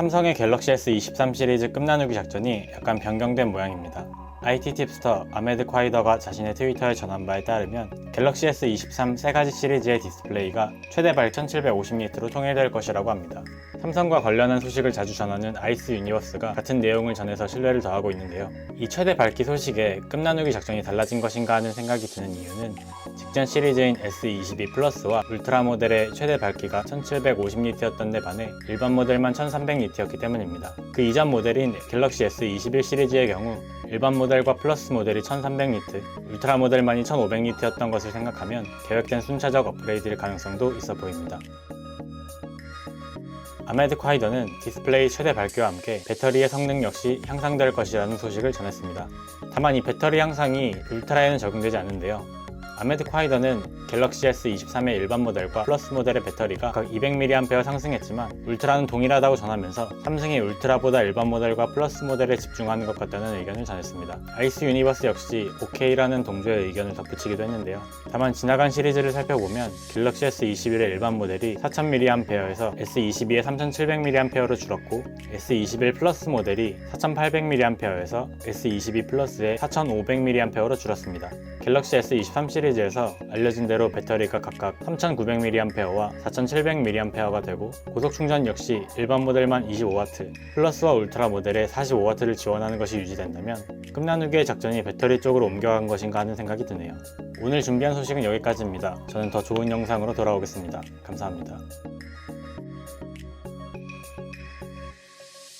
삼성의 갤럭시 S23 시리즈 끝나누기 작전이 약간 변경된 모양입니다. IT 팁스터 아메드 콰이더가 자신의 트위터에 전한 바에 따르면 갤럭시 S23 세 가지 시리즈의 디스플레이가 최대 밝 1750니트로 통일될 것이라고 합니다. 삼성과 관련한 소식을 자주 전하는 아이스 유니버스가 같은 내용을 전해서 신뢰를 더하고 있는데요. 이 최대 밝기 소식에 끝나누기 작전이 달라진 것인가 하는 생각이 드는 이유는 직전 시리즈인 S22 플러스와 울트라 모델의 최대 밝기가 1750니트였던 데 반해 일반 모델만 1300니트였기 때문입니다. 그 이전 모델인 갤럭시 S21 시리즈의 경우 일반 모델과 플러스 모델이 1300니트, 울트라 모델만이 1500니트였던 것을 생각하면 계획된 순차적 업그레이드일 가능성도 있어 보입니다. 아메드 콰이더는 디스플레이 최대 밝기와 함께 배터리의 성능 역시 향상될 것이라는 소식을 전했습니다. 다만 이 배터리 향상이 울트라에는 적용되지 않는데요. 아메드 콰이더는 갤럭시 S23의 일반 모델과 플러스 모델의 배터리가 각 200mAh 상승했지만 울트라는 동일하다고 전하면서 삼성이 울트라보다 일반 모델과 플러스 모델에 집중하는 것 같다는 의견을 전했습니다. 아이스 유니버스 역시 OK라는 동조의 의견을 덧붙이기도 했는데요. 다만 지나간 시리즈를 살펴보면 갤럭시 S21의 일반 모델이 4000mAh에서 S22의 3700mAh로 줄었고 S21 플러스 모델이 4800mAh에서 S22 플러스의 4500mAh로 줄었습니다. 갤럭시 S23 시리즈 에서 알려진 대로 배터리가 각각 3900mAh와 4700mAh가 되고 고속 충전 역시 일반 모델만 25W, 플러스와 울트라 모델에 45W를 지원하는 것이 유지된다면 끝나누기의 작전이 배터리 쪽으로 옮겨간 것인가 하는 생각이 드네요. 오늘 준비한 소식은 여기까지입니다. 저는 더 좋은 영상으로 돌아오겠습니다. 감사합니다.